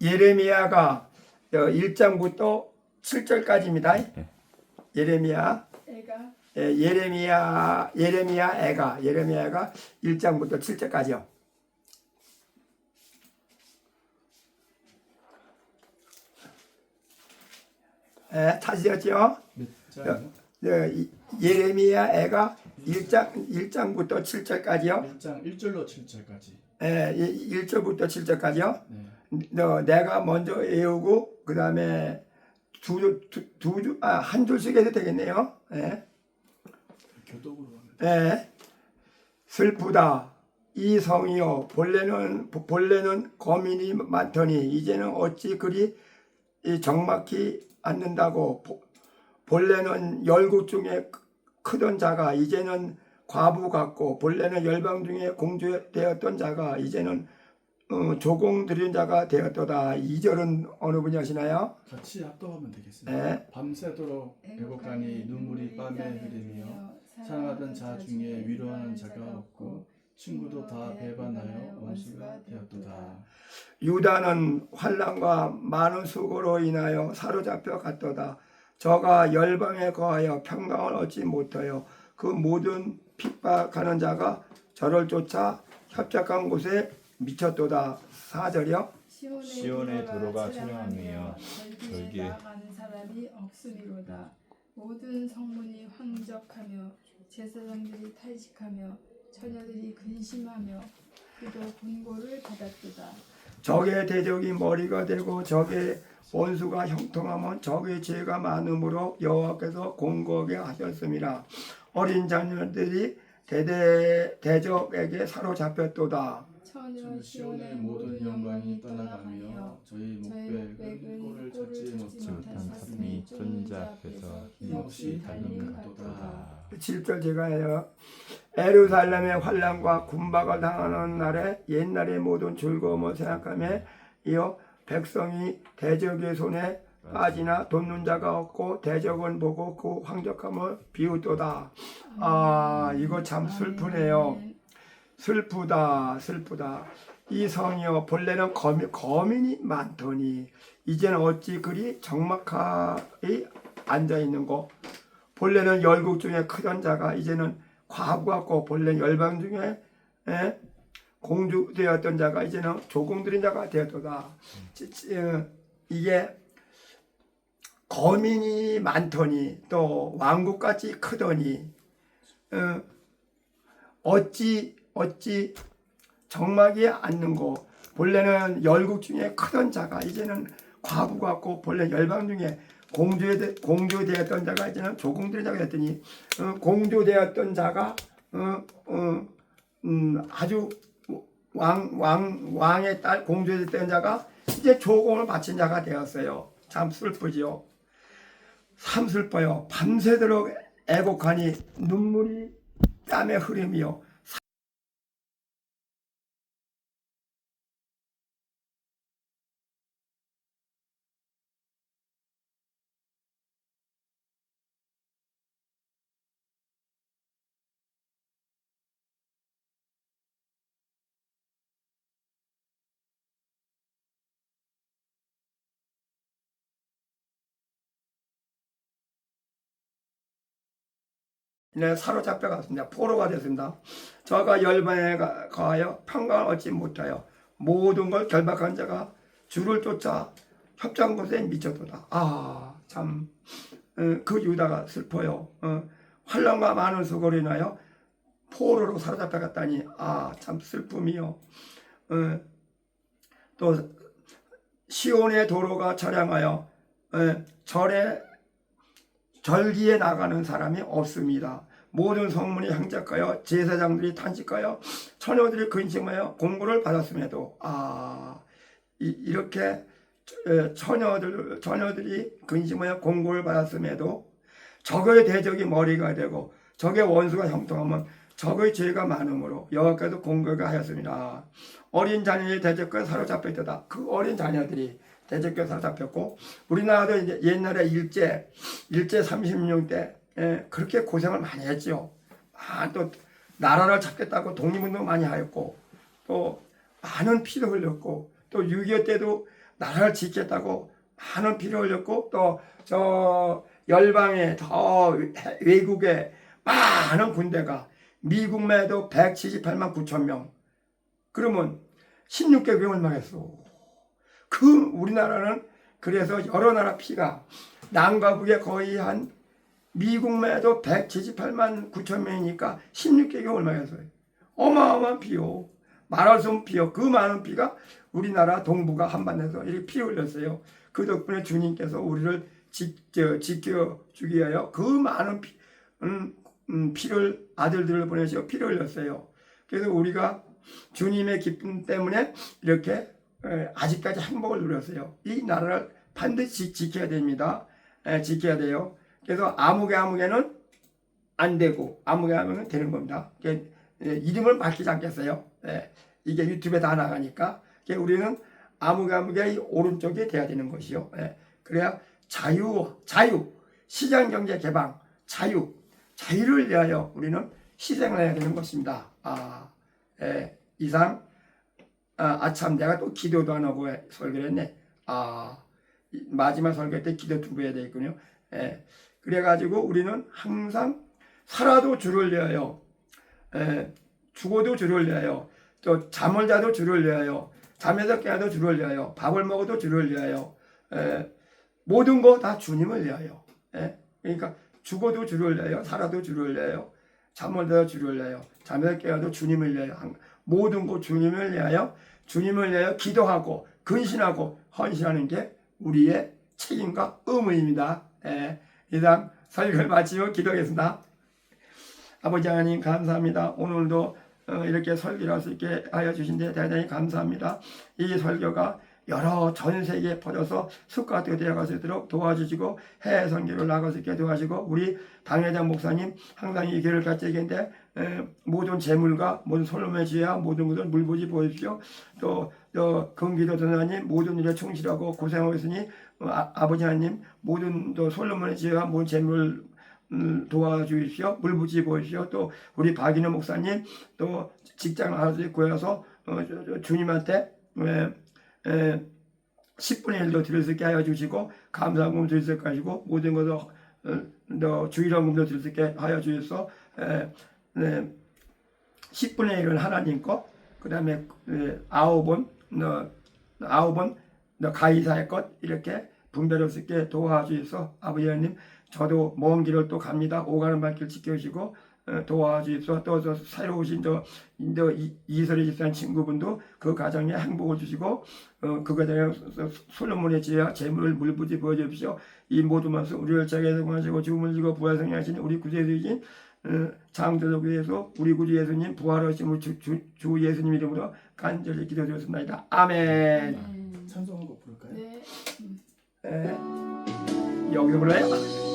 예레미야가 1장부터 7절까지입니다. 예레미야 애가 예, 예레미야 예레미야 애가 예레미야가 1장부터 7절까지요. 예, 찾으셨죠? 예, 이- 예레미야 애가 1장 1장부터 7절까지요. 1장 1절로 7절까지. 예, 1절부터 7절까지요. 네. 너 내가 먼저 외우고 그 다음에 두두 두 아 한 줄씩 해도 되겠네요. 예. 예. 슬프다. 이 성이요 본래는 본래는 거민이 많더니 이제는 어찌 그리 이 정막히 않는다고 보- 본래는 열국 중에 크- 크던 자가 이제는 과부 같고 본래는 열방 중에 공주되었던 자가 이제는 어, 조공 들인 자가 되었도다. 이절은 어느 분이 하시나요? 같이 합독하면 되겠습니다. 네. 밤새도록 애곡하니 눈물이 빰에 흐르며 사랑하던 자 중에 위로하는 자가 없고 친구도 다 배반하여 원수가 되었도다. 유다는 환란과 많은 수고로 인하여 사로잡혀 갔도다. 저가 열방에 거하여 평강을 얻지 못하여 그 모든 핍박하는 자가 저를 쫓아 협착한 곳에 미쳤도다. 사절이요. 시온의 도로가 찬양하며 절기에 절기에 나아가는 사람이 없으리로다. 모든 성문이 황적하며 제사장들이 탈식하며 처녀들이 근심하며 그도 권고를 받았도다. 적의 대적이 머리가 되고 적의 원수가 형통하면 적의 죄가 많음으로 여호와께서 공고하게 하셨습니다. 어린 자녀들이 대대 대적에게 사로잡혔도다. 처녀 시온의 모든 영광이 떠나가며 저희 목백은 꼴을 찾지 못한 사슴이 쫀자 앞에서 힘없이. 달려갔도다. 7절 제가 해요. 에루살렘의 환란과 군박을 당하는 날에 옛날의 모든 즐거움을 생각하며 이어 백성이 대적의 손에 빠지나 돕는 자가 없고 대적은 보고 그 황적함을 비웃도다. 아 이거 참 슬프네요. 슬프다 슬프다 이 성이여 본래는 거민, 거민이 많더니 이제는 어찌 그리 적막하게 앉아있는 거 본래는 열국 중에 크던 자가 이제는 과부 같고 본래 열방 중에 에? 공주 되었던 자가 이제는 조공들인 자가 되었도다 어, 이게 거민이 많더니 또 왕국같이 크더니 어, 어찌 어찌 정막이 거 본래는 열국 중에 크던 자가 이제는 과부 같고 본래 열방 중에 공주 공주되었던 자가 이제는 조공들의 자가 됐더니 어, 공주되었던 자가 어, 어, 음, 아주 왕, 왕, 왕의 딸 공주됐던 자가 이제 조공을 바친 자가 되었어요. 참 슬프지요. 참 슬퍼요. 밤새도록 애곡하니 눈물이 땀에 흐르 며 네, 사로잡혀 갔습니다. 포로가 됐습니다. 저가 열방에 가- 가하여 평강을 얻지 못하여 모든 걸 결박한 자가 주를 쫓아 협장 곳에 미쳤도다. 아, 참, 어, 그 유다가 슬퍼요. 어, 환란과 많은 수고로 인하여 포로로 사로잡혀 갔다니, 아, 참 슬픔이요. 어, 또 시온의 도로가 차량하여 어, 절에 절기에 나가는 사람이 없습니다. 모든 성문이 향작하여 제사장들이 탄식하여 처녀들이 근심하여 공고를 받았음에도 아 이, 렇게 처녀들 처녀들이 근심하여 공고를 받았음에도 적의 대적이 머리가 되고 적의 원수가 형통하면 적의 죄가 많으므로 여호와께서 공고를 하였습니다. 어린 자녀의 대적과 사로잡혔다. 그 어린 자녀들이 대적과 사로잡혔고 우리나라도 이제 옛날에 일제 일제 30년 때 예, 그렇게 고생을 많이 했죠. 아, 또 나라를 찾겠다고 독립운동 많이 하였고 또 많은 피도 흘렸고 또 6.25 때도 나라를 지켰다고 많은 피를 흘렸고 또 저 열방에 더 외국에 많은 군대가 미국만 해도 178만 9천 명 그러면 16개국이 얼마겠어 그 우리나라는 그래서 여러 나라 피가 남과 북에 거의 한 미국만 해도 178만 9천 명이니까 16개국이 얼마겠어요 어마어마한 피요 말할 수 없는 피요 그 많은 피가 우리나라 동부가 한반도에서 이렇게 피 흘렸어요 그 덕분에 주님께서 우리를 지켜, 지켜주기 위하여 그 많은 피, 음, 음, 피를 아들들을 보내시고 피를 흘렸어요. 그래서 우리가 주님의 기쁨 때문에 이렇게 에, 아직까지 행복을 누렸어요. 이 나라를 반드시 지켜야 됩니다. 에, 지켜야 돼요. 그래서 아무개 아무개는 안 되고 아무개 아무개는 되는 겁니다. 에, 이름을 밝히지 않겠어요. 에, 이게 유튜브에 다 나가니까 우리는 아무개 아무개 이 오른쪽에 돼야 되는 것이요. 에, 그래야 자유, 자유, 시장 경제 개방, 자유, 자유를 위하여 우리는 희생을 해야 되는 것입니다. 아, 예, 이상, 아, 아참, 내가 또 기도도 안 하고 해- 설교를 했네. 아, 이- 마지막 설교 때 기도 두번 해야 되겠군요. 예, 그래가지고 우리는 항상 살아도 주를 위하여, 예, 죽어도 주를 위하여, 또 잠을 자도 주를 위하여, 잠에서 깨어도 주를 위하여, 밥을 먹어도 주를 위하여, 예, 모든 거 다 주님을 위하여. 예? 그러니까 죽어도 주를 위하여, 살아도 주를 위하여, 잠을 자도 주를 위하여, 잠에서 깨어도 주님을 위하여, 한- 모든 거 주님을 위하여, 주님을 위하여 기도하고 근신하고 헌신하는 게 우리의 책임과 의무입니다. 예. 이상 설교를 마치고 기도하겠습니다. 아버지 하나님 감사합니다. 오늘도 어, 이렇게 설교를 할 수 있게 하여 주신 데 대단히 감사합니다. 이 설교가 여러 전 세계에 퍼져서 습관되게 되어갈 수 있도록 도와주시고 해외 선교를 나갈 수 있게 도와주시고 우리 당회장 목사님 항상 이 길을 같이 계는데 모든 재물과 모든 솔로몬의 지혜와 모든 것을 물부지 보십시오. 또, 또 금기도 전사님 모든 일에 충실하고 고생하고 있으니 어, 아, 아버지 하나님 모든 또 솔로몬의 지혜와 모든 재물을 음, 도와주십시오. 물부지 보십시오. 또 우리 박인호 목사님 또 직장 아주 구해서 어, 주님한테 에, 에, 10분의 1도 드릴 수 있게 하여 주시고 감사금도 드릴 수 있게 하시고 모든 것을 어, 너 주일원금도 드릴 수 있게 하여 주셔서 에, 네, 10분의 1은 하나님 것, 그 다음에 아홉은 너 아홉은 너 가이사의 것 이렇게 분별할 수 있게 도와주셔서 아버지 하나님 저도 먼 길을 또 갑니다. 오가는 발길 지켜주시고 어, 도와주십시오. 또 저 새로 오신 저, 저 이- 이설의 집사님 친구분도 그 가정에 행복을 주시고 어, 그 가정에 솔로몬의 지혜와 재물을 물부지 보여주십시오. 이 모든 말씀 우리를 자기에 성하시고 죽음을 지고 부활성리 하신 우리 구세주이신 어, 창조적 예수 우리 구주 예수님 부활하신 우리 주, 주, 주 예수님 이름으로 간절히 기도드렸습니다. 아멘. 네. 찬송 한곡 부를까요? 네. 에, 여기 불러요?